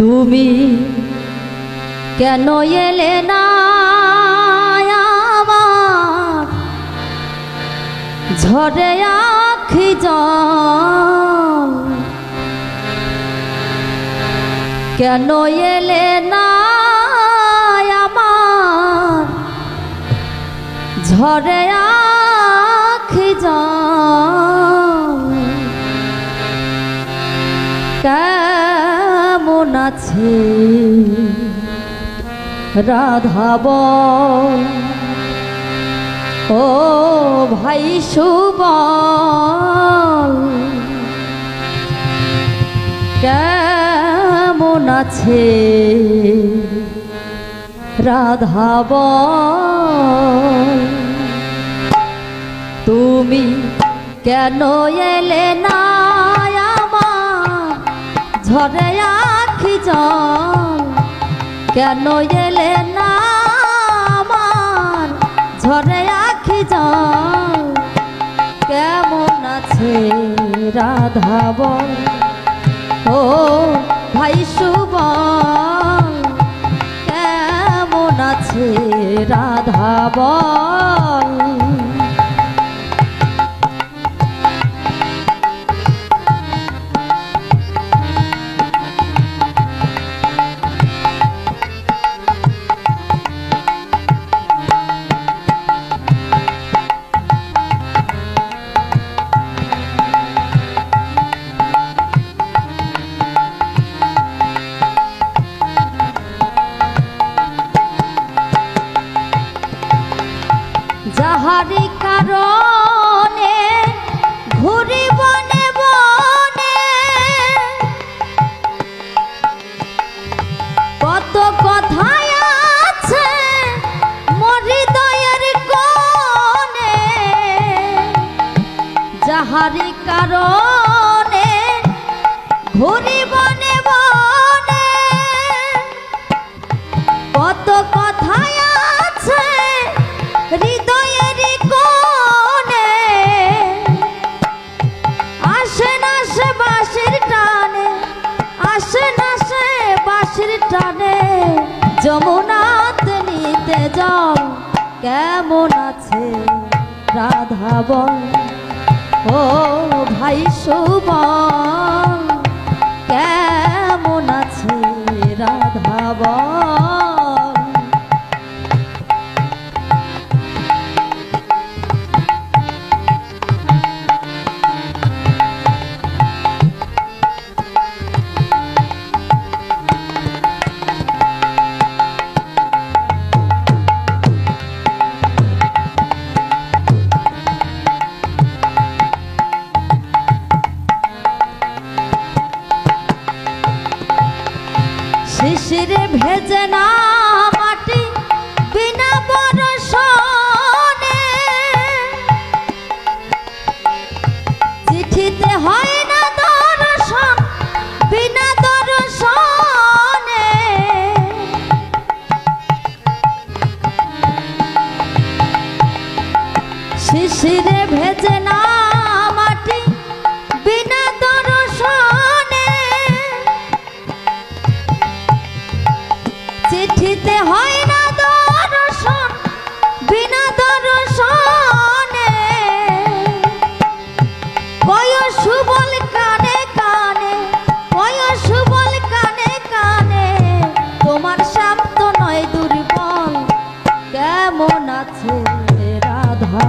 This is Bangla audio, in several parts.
তুমি কেন এলে না ঝরে আখি জল। কেন এলে না ঝরে আখি জল। কেমন আছে? রাধাব ও ভাই সুবল কেমন আছে? রাধাব তুমি কেন এলে না? কেন এলে না আমার? ঝরে আখি যাও কেমন আছে রাধাব ও ভাই শুভ কেমন আছে রাধাবল যাহারি কারণে ঘুরি বনে বনে। কত কথায় আছে মরি দয়ের কোণে যাহারি কারণে ঘুরি জল কেমন আছে রাধা বল? ও ভাই সুবল শিশিরে ভেজে না মাটি বিনা বরষণে। চিঠিতে হয় না দর্শন, বিনা দর্শনে। শিশিরে ভেজে না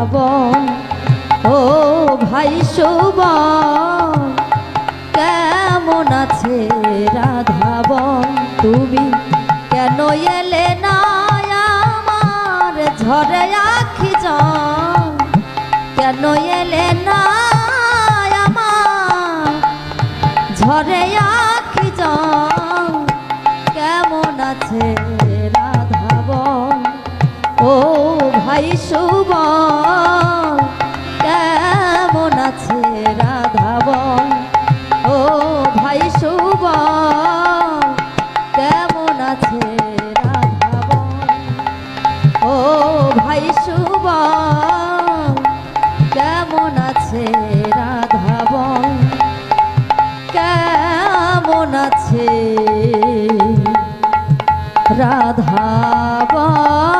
রাধাবন ও ভাই সুবল কেমন আছে রাধাবন? তুমি কেন এলে না আমার ঝরে আখি কেন এলে না আমার ঝরে আখি ভাই সুবল, কেমন আছে রাধাবন ও ভাই সুবল, কেমন আছে রাধাবন ও ভাই সুবল, কেমন আছে রাধাবন কেমন আছে রাধাবন